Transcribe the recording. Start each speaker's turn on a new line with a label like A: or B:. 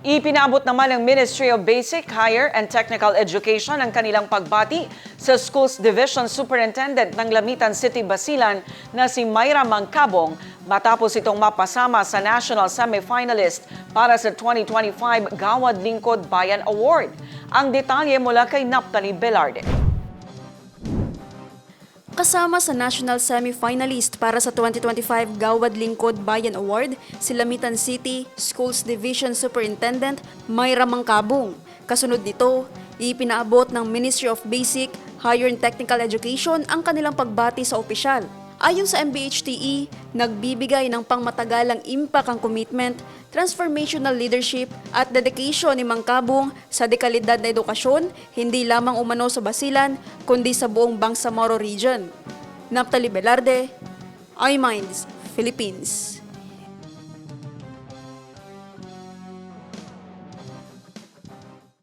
A: Ipinabot naman ng Ministry of Basic, Higher and Technical Education ang kanilang pagbati sa Schools Division Superintendent ng Lamitan City, Basilan na si Myra Mangkabong matapos itong mapasama sa National Semifinalist para sa 2025 Gawad Lingkod Bayan Award. Ang detalye mula kay Naptali Velarde.
B: Kasama sa national semi-finalist para sa 2025 Gawad Lingkod Bayan Award, si Lamitan City Schools Division Superintendent Myra Mangkabong. Kasunod nito, ipinaabot ng Ministry of Basic, Higher and Technical Education ang kanilang pagbati sa opisyal. Ayon sa MBHTE, nagbibigay ng pangmatagalang impact ang commitment, transformational leadership at dedication ni Mangkabong sa dekalidad na edukasyon, hindi lamang umano sa Basilan, kundi sa buong Bangsamoro region. Naptali Velarde, iMinds, Philippines.